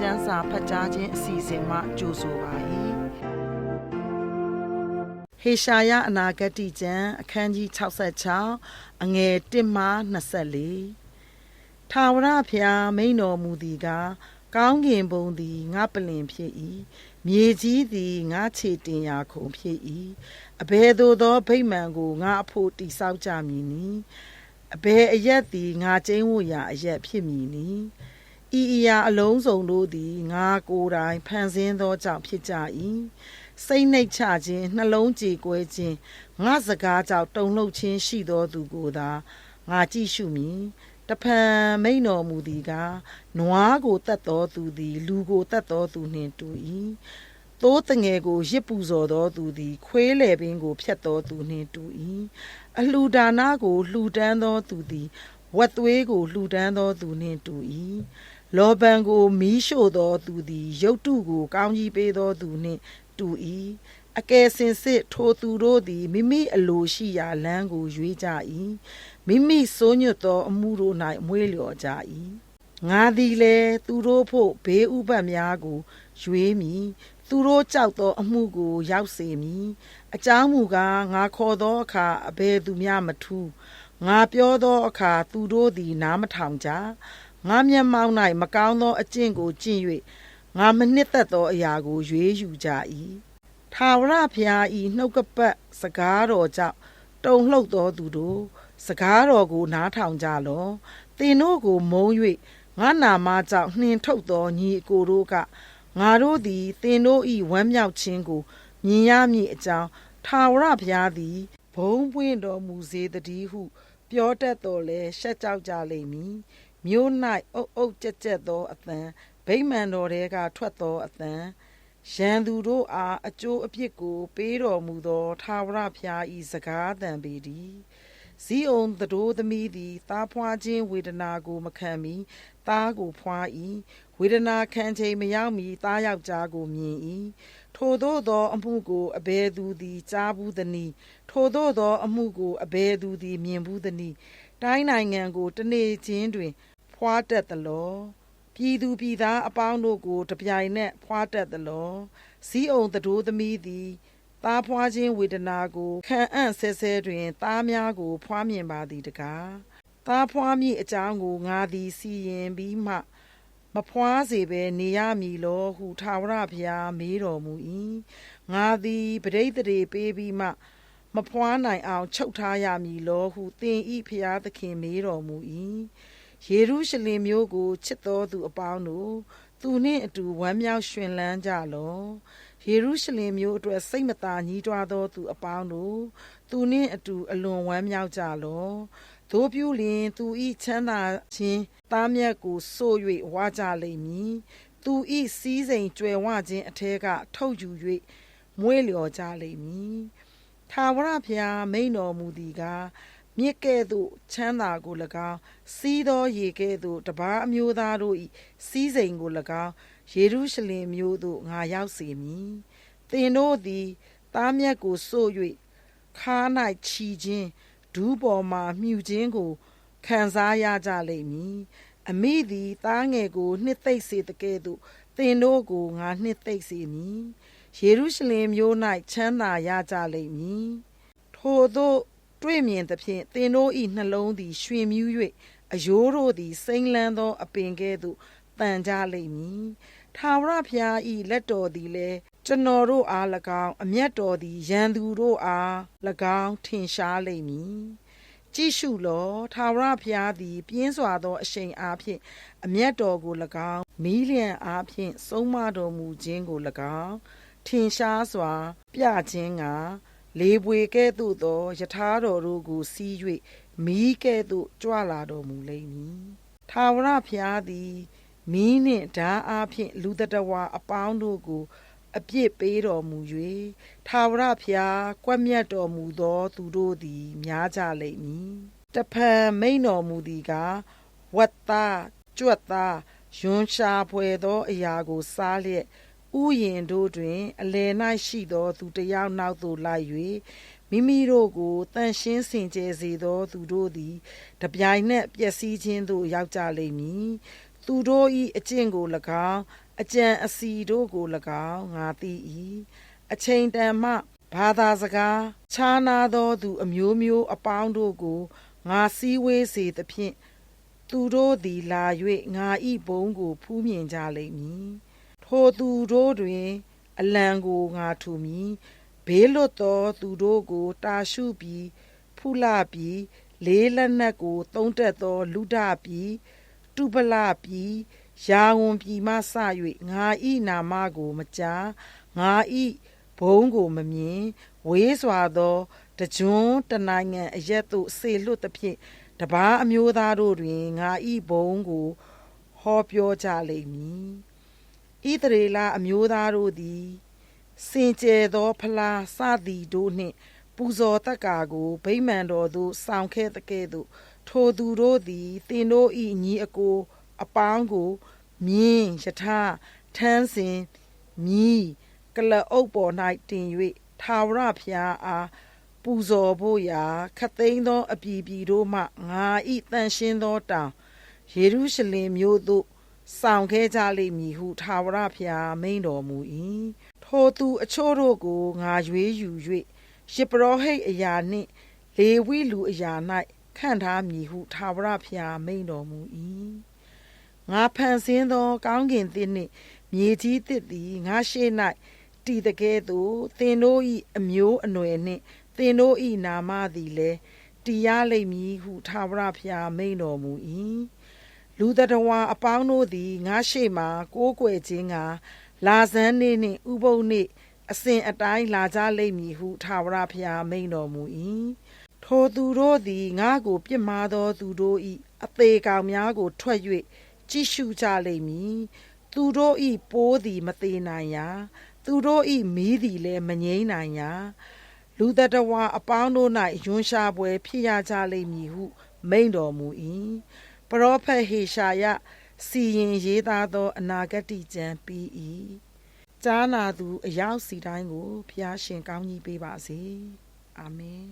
ကျမ်းစာဖတ်ကြားခြင်းအစီအစဉ်မှကြိုဆိုပါ၏ဟေရှာယအနာဂတိကျမ်းအခန်းကြီး66အငယ်1မှ24ထာဝရဘုရားမိန်တော်မူသည်ကားကောင်းကင်ဘုံသည်ငါပလင်ဖြစ်၏မြေကြီးသည်ငါခြေတင်ရာခုံဖြစ်၏အဘယ်သို့သောဗိမာန်ကိုငါအဖို့တိဆောက်ကြမည်နည်းအဘယ်အရက်သည်ငါကျင်းဝရာအရက်ဖြစ်မည်နည်း ဤအရာအလုံးစုံတို့သည်ငါကိုယ်တိုင်ဖန်ဆင်းသောကြောင့်ဖြစ်ကြ၏စိတ်နှိတ်ချခြင်းနှလုံးကြေကွဲခြင်းငါစကားကြောင့်တုန်လှုပ်ခြင်းရှိသောသူကိုသာငါကြည့်ရှုမည်တဖန်မိန်တော်မူသည်ကားနွားကိုတတ်တော်သူသည် လူကိုတတ်တော်သူနှင့်တူ၏သိုးတငယ်ကိုရစ်ပူဇော်တော်သူသည် ခွေးလေပင်ကိုဖျက်တော်သူနှင့်တူ၏အလှူဒါနကိုလှူဒန်းတော်သူသည်ဝတ်သွေးကိုလှူဒန်းတော်သူနှင့်တူ၏ လောဘံကိုမီးရှို့တော်သူသည်ရုတ်တုကို ကောင်းကြီးပေးတော်သူနှင့်တူ၏အကယ်စင်စစ်ထိုသူတို့သည်မိမိအလိုရှိရာလမ်းကိုရွေးကြ၏မိမိစိုးညွတ်သောအမှုတို့၌မွေးလျော်ကြ၏ငါသည်လည်းသူတို့ဖို့ဘေးဥပတ်များကိုရွေးမည်သူတို့ကြောက်သောအမှုကိုရောက်စေမည်အကြောင်းမူကားငါခေါ်သောအခါအဘယ်သူမျှမထူးငါပြောသောအခါသူတို့သည်နားမထောင်ကြ ငါမျက်မှောက်၌မကောင်းသောအကျင့်ကိုကျင့်၍ငါမနှစ်သက်သောအရာကိုရွေးယူကြ၏ထာဝရဘုရား၏နှုတ်ကပတ်စကားတော်ကြောင့်တုန်လှုပ်သောသူတို့စကားတော်ကိုနားထောင်ကြလောသင်တို့ကိုမုံ၍ငါနာမကြောင့်နှင်ထုတ်သောညီအကိုတို့ကငါတို့သည်သင်တို့၏ဝမ်းမြောက်ခြင်းကိုမြင်ရမည်အကြောင်းထာဝရဘုရားသည်ဘုံပွင့်တော်မူစေတည်းဟု ပြောတတ်တော်လဲရှက်ကြောက်ကြလိမ့်မည် မြို့၌အုပ်အုပ်ကြက်ကြက်သောအသံဗိမာန်တော်ထဲကထွက်သောအသံရန်သူတို့အားအကျိုးအပြစ်ကို ပေးတော်မူသောထာဝရဘုရား၏စကားသံပေတည်းဇီးအောင်သတို့သမီးသည်သားဖွာခြင်းဝေဒနာကို မခံမီသားကိုဖွာ၏ဝေဒနာခံချိန်မရောက်မီသားယောက်ျားကိုမြင်၏ထိုသောသော အမှုကိုအဘယ်သူသည်ကြားဘူးသနည်းထိုသောသော အမှုကိုအဘယ်သူသည်မြင်ဘူးသနည်းတိုင်းနိုင်ငံကိုတနေ့ချင်းတွင် ဖွာတတ်သလောပြည်သူပြည်သားအပေါင်းတို့ကိုတပြိုင်နက်ဖွာတတ်သလောဇီးအောင်သတို့သမီးသည်သားဖွာခြင်းဝေဒနာကိုခံအံ့ဆဲဆဲတွင်သားများကို ဖွာမြင်ပါသည်တကားသားဖွာမည့်အကြောင်းကိုငါသည်စီရင်ပြီးမှ မဖွာစေဘဲနေရမည်လောဟုထာဝရဘုရားမေးတော်မူ၏ငါသည်ပရိသေတွေပေးပြီးမှမဖွာနိုင်အောင်ချုပ်ထားရမည်လောဟုသင်ဤဖျားသခင်မေးတော်မူ၏ ယေရုရှလင်မြို့ကိုချစ်တော်သူအပေါင်းတို့သူနှင့်အတူဝမ်းမြောက်ရွှင်လန်းကြလောယေရုရှလင်မြို့အတွက်စိတ်မသာညှိတွားသောသူအပေါင်းတို့သူနှင့်အတူအလွန်ဝမ်းမြောက်ကြလောတို့ပြုလျင်သူဤချမ်းသာခြင်းသားမြတ်ကိုဆို့၍ဝါကြလိမ့်မည်သူဤစည်းစိမ်ကြွယ်ဝခြင်းအထက်ကထုတ်ယူ၍မွေးလျော်ကြလိမ့်မည်ထာဝရဘုရားမိန်တော်မူသည်ကား မြစ်ကဲ့သို့ချမ်းသာကို၎င်းစီးသောရေကဲ့သို့တပားအမျိုးသားတို့၏စီးစိမ်ကို၎င်းယေရုရှလင်မြို့သို့ငါရောက်စေမည်သင်တို့သည်သားမြတ်ကိုစို့၍ခါး၌ချီခြင်းဒူးပေါ်မှမြှူခြင်းကိုခံစားရကြလိမ့်မည်အမိသည်သားငယ်ကိုနှစ်သိမ့်စေတကဲ့သို့သင်တို့ကိုငါနှစ်သိမ့်စေမည်ယေရုရှလင်မြို့၌ချမ်းသာရကြလိမ့်မည်ထိုသို့ တွေ့မြင်သဖြင့်သင်တို့၏နှလုံးသည်ရွှင်မြူး၍အယိုးတို့သည်စိမ့်လန်းသော အပင်ကဲ့သို့တန်ကြလိမ့်မည်ထာဝရဘုရား၏လက်တော်သည်လည်းကျွန်တော်တို့အား၎င်းအမျက်တော်သည်ရန်သူတို့အား၎င်းထင်ရှားလိမ့်မည်ကြည့်ရှုလောထာဝရဘုရားသည် ပြင်းစွာသောအရှိန်အားဖြင့်အမျက်တော်ကို၎င်းမီးလျံအားဖြင့်ဆုံးမတော်မူခြင်းကို၎င်းထင်ရှားစွာ ပြခြင်းက လေပွေကဲ့သို့သောယထာတော်တို့ကိုစီး၍မီးကဲ့သို့ကြွလာတော်မူလိမ့်မည်ထာဝရဘုရားသည်မီးနှင့်ဓာအားဖြင့်လူတတဝါအပေါင်းတို့ကို အပြစ်ပေးတော်မူ၍ထာဝရဘုရားကွက်မြတ်တော်မူသော သူတို့သည် များကြလိမ့်မည်တဖန်မိန်တော်မူသည်ကဝတ်သားကြွက်သားယွန်ရှာဖွယ်သောအရာကိုစားလျက် ဥယင်တို့တွင် အလယ်၌ရှိသော သူတယောက်နောက်သို့လိုက်၍မိမိတို့ကိုတန်ရှင်းစင်ကြယ်စေသော သူတို့သည်တပြိုင်နက် ပျက်စီးခြင်းသို့ ရောက်ကြလိမ့်မည် သူတို့၏အကျင့်ကို၎င်း အကြံအစီတို့ကို၎င်း ငါသိ၏အချိန်တန်မှ ဘာသာစကားခြားနာသော သူအမျိုးမျိုးအပေါင်းတို့ကို ငါစည်းဝေးစေသဖြင့် သူတို့သည်လာ၍ငါဤဘုံကို ဖူးမြင်ကြလိမ့်မည် ထိုသူတို့တွင် အလံကိုငါထူမည်ဘေးလွတ်သောသူတို့ကို တာရှုပြီးဖုလပြီးလေးလက်နက်ကိုတုံးတက်သော လူဒပြီးတုပလပြီးယာဝန်ပြီးမှစ၍ငါဤနာမကိုမကြားငါဤဘုံကိုမမြင်ဝေးစွာသောတကြွန်းတနိုင်ငံအရက်သို့ဆေလွတ်သဖြင့်တပားအမျိုးသားတို့တွင်ငါဤဘုံကိုဟောပြောကြလိမ့်မည် ဣသရေလအမျိုးသားတို့သည် စင်ကြယ်သောဖလားစသည်တို့နှင့် ပူဇော်တက္ကာကိုဗိမာန်တော်သို့ဆောင်ခဲ့တဲ့ကဲ့သို့ထိုသူတို့သည်သင်တို့၏ညီအကို အပေါင်းကိုမြင်းယထာထန်းစင်မြီးကလအုပ်ပေါ်၌တင်၍ထာဝရဘုရားအားပူဇော်ဖို့ရာခတ်သိမ်းသောအပြည်ပြည်တို့မှငါဤတန်ရှင်းသောတောင်ယေရုရှလင်မြို့သို့ ဆောင်ခဲ့ကြလိမ့်မည်ဟုထာဝရဘုရားမိန့်တော်မူ၏ထိုသူအချို့တို့ကိုငါရွေးယူ၍ရှစ်ပရောဟိတ်အရာနှင့် လေဝိလူအရာ၌ခန့်ထားမည်ဟုထာဝရဘုရားမိန့်တော်မူ၏ငါဖန်ဆင်းသော ကောင်းကင်သစ်နှင့် မြေကြီးသစ်သည်ငါရှေ့၌တည်တကဲ့သို့သင်တို့၏အမျိုးအနွယ်နှင့်သင်တို့၏နာမသည်လည်းတည်ရလိမ့်မည်ဟုထာဝရဘုရားမိန့်တော်မူ၏ လူတတဝါအပေါင်းတို့သည်ငါရှေ့မှကိုးကွယ်ခြင်းကလာဇန်းနေနှင့်ဥပုပ်နှင့်အစဉ်အတိုင်းလာကြလိမ့်မည်ဟုထာဝရဘုရားမိန့်တော်မူ၏ထိုသူတို့သည်ငါကိုပြစ်မှားသောသူတို့၏အသေးကောင်များကို ထွက်၍ကြည့်ရှုကြလိမ့်မည်သူတို့၏ပိုးသည်မသေးနိုင်ရာသူတို့၏မီးသည်လည်းမငိမ့်နိုင်ရာလူတတဝါအပေါင်းတို့၌ယွန်ရှာပွဲဖြစ်ရကြလိမ့်မည်ဟု မိန့်တော်မူ၏ ပရောဖက်ဟေရှာယစီရင်ရေးသားသော အနာဂတ်ကျမ်းပြီး၏ကြားနာသူ အရောက်စီတိုင်းကိုဖျားရှင်ကောင်းကြီးပေးပါစေအာမင်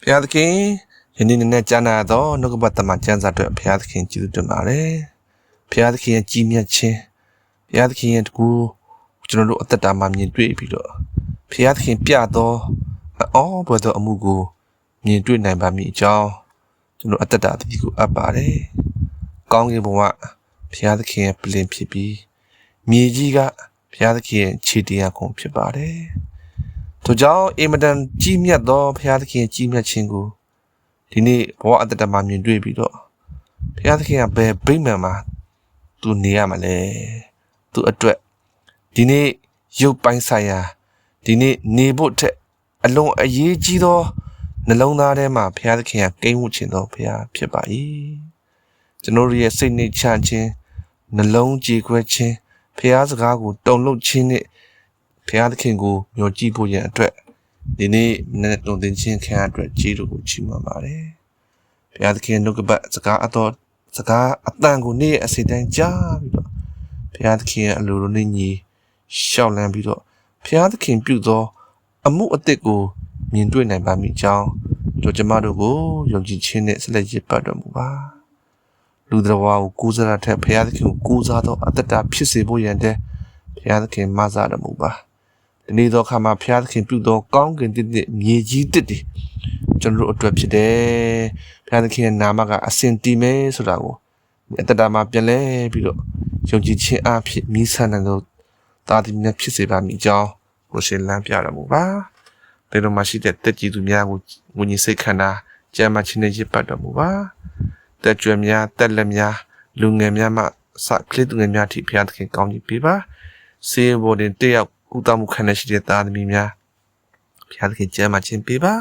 ဘုရားသခင် ယနေ့နေ့နဲ့ကြားနာတော့နှုတ်ကပတ်တမန်ကျမ်းစာအတွက်ဘုရားသခင်ကျေးဇူးတင်ပါတယ်ဘုရားသခင်ရဲ့ကြီးမြတ်ခြင်းဘုရားသခင်ရဲ့တကူကျွန်တော်တို့အသက်တာမှာမြင်တွေ့ပြီးတော့ဘုရားသခင်ပြတော့အောဘွယ်သောအမှုကိုမြင်တွေ့နိုင်ပါမည်အကြောင်းကျွန်တော်အသက်တာအသီးကိုအပ်ပါတယ်ကောင်းကင်ဘုံကဘုရားသခင်ရဲ့ပလင်ဖြစ်ပြီးမြေကြီးကဘုရားသခင်ရဲ့ခြေတရားကုန်ဖြစ်ပါတယ်ထို့ကြောင့်အင်မတန်ကြီးမြတ်သောဘုရားသခင်ရဲ့ကြီးမြတ်ခြင်းကို ဒီနေ့ဘဝအတ္တတမှာမြင်တွေ့ပြီးတော့ဘုရားသခင်ကဘယ်ဗိမာန်မှာသူနေရမှာလဲသူအတွက်ဒီနေ့ရုပ်ပိုင်းဆိုင်ရာဒီနေ့နေဖို့ထက်အလွန်အရေးကြီးသောနှလုံးသားထဲမှာဘုရားသခင်ကကိန်းဝတ်ခြင်းသောဘုရားဖြစ်ပါ၏ကျွန်တော်တို့ရဲ့စိတ်နှိမ်ချခြင်းနှလုံးကြည်ခွဲခြင်းဘုရားစကားကိုတုံ့လှုပ်ခြင်းနဲ့ဘုရားသခင်ကိုမျှော်ကြည့်ဖို့ရန်အတွက် ဒီနေ့မနေ့တုံသင်ခြင်းခံရအတွက်ကျေးဇူးကိုချီးမွမ်းပါတယ်။ဘုရားသခင်နှုတ်ကပတ်စကားအတော်စကားအတန်ကိုနေ့ရက်အစီတိုင်းကြားပြီးတော့ဘုရားသခင်ရဲ့အလိုလိုနဲ့ညီရှောက်လန်းပြီးတော့ဘုရားသခင်ပြုသော အမှုအသစ်ကိုမြင်တွေ့နိုင်ပါမိကြောင်းတို့ကျမတို့ကိုယုံကြည်ခြင်းနဲ့ဆက်လက်ရည်ပတ်တော်မူပါ။လူတော်ဝါကိုကိုးစားတဲ့ထက်ဘုရားသခင်ကိုကိုးစားသောအတ္တတာဖြစ်စေဖို့ရန်တဲ့ဘုရားသခင်မဆာတော်မူပါ။ ဒီနေ့သောအခါမှာဘုရားသခင်ပြုသောကောင်းကင်တည်တည်မြေကြီးတည်တည်ကျွန်တော်တို့အတွက်ဖြစ်တယ်။ဘုရားသခင်ရဲ့နာမကအစင်တည်မယ်ဆိုတာကိုအတ္တတာမှာပြန်လဲပြီးတော့ယုံကြည်ခြင်းအဖြစ်မိဆန်တဲ့သောတာသမီးများဖြစ်စေပါမည်ကြောင်းကိုရှင်လမ်းပြတော်မူပါ။ဒီလိုမှရှိတဲ့တက်ကြည်သူများကိုဝิญဉ်စိတ်ခန္ဓာကြမ်းမှချင်းနဲ့ရစ်ပတ်တော်မူပါ။တက်ကြွယ်များတက်လက်များလူငယ်များမှစကလစ်သူငယ်များထိဘုရားသခင်ကောင်းကြီးပေးပါ။စေဘော်တင်တက်ရောက် ဥတမှုခံရရှိတဲ့သားသမီးများဘုရားသခင်ကြမ်းမှချင်းပေးပါ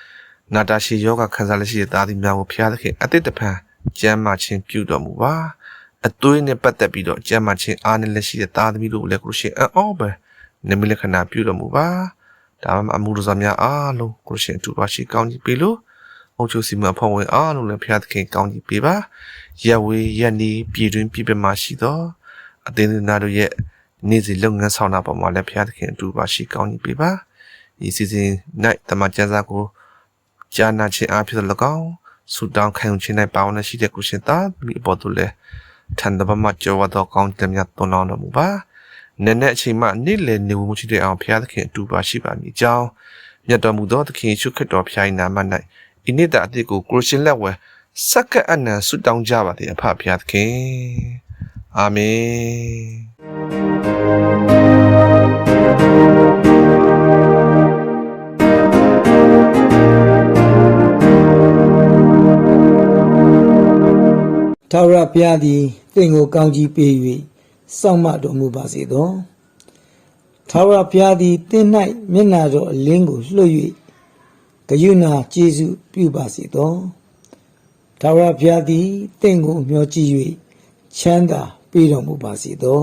။နာတာရှိယောဂခံစားလက်ရှိတဲ့သားသမီးများကိုဘုရားသခင်အတိတ်တဖန်ကြမ်းမှချင်းပြုတော်မူပါ။အသွေးနဲ့ပတ်သက်ပြီးတော့ကြမ်းမှချင်းအားနဲ့လက်ရှိတဲ့သားသမီးတို့ကိုလည်းကိုရှင်အောပဲနမိလက္ခဏာပြုတော်မူပါ။ဒါမှအမှုတော်များအားလုံးကိုရှင်အတူပါရှိကောင်းကြီးပေးလို့အုပ်ချုပ်စီမံအဖွဲ့ဝင်အားလုံးလည်းဖျားသခင်ကောင်းကြီးပေးပါရက်ဝေးရက်နီးပြည်တွင်းပြည်ပမှာရှိသောအသင်းသူနာတို့ရဲ့ နေ့စဉ်လုပ်ငန်းဆောင်တာပေါ်မှာလည်းဖျားသခင်အတူပါရှိကောင်းကြီးပေးပါဒီစီစဉ်၌တမန်ကျမ်းစာကိုကြားနာခြင်းအားဖြင့်၎င်းဆုတောင်းခံယူခြင်း၌ပါဝင်ရှိတဲ့ကုရှင်သားမိအပေါ်သို့လည်းထန်တပမကြောဝတော်ကောင်းတမြတ်သွန်လောင်းတော်မူပါနည်းနည်းအချိန်မှနေ့လည်နေမှုရှိတဲ့အောင်ဘုရားသခင်အတူပါရှိပါမည်ကြောင်းမြတ်တော်မူသောသခင်ယေရှုခရစ်တော်ဖျား၏နာမ၌ဤနေ့တာအသစ်ကိုကိုရှင်လက်ဝဲစက္ကအနံဆုတောင်းကြပါသည်အဖဘုရားသခင်အာမင် ထာဝရဘုရားသည်သင်ကိုကောင်းကြီးပေး၍စောင့်မတော်မူပါစေသောထာဝရဘုရားသည်သင်၌မျက်နာတော်အလင်းကိုလွှတ်၍ဂယုဏကျေးဇူးပြုပါစေသောထာဝရဘုရားသည်သင်ကိုမျှော်ကြည့်၍ချမ်းသာပေးတော်မူပါစေသော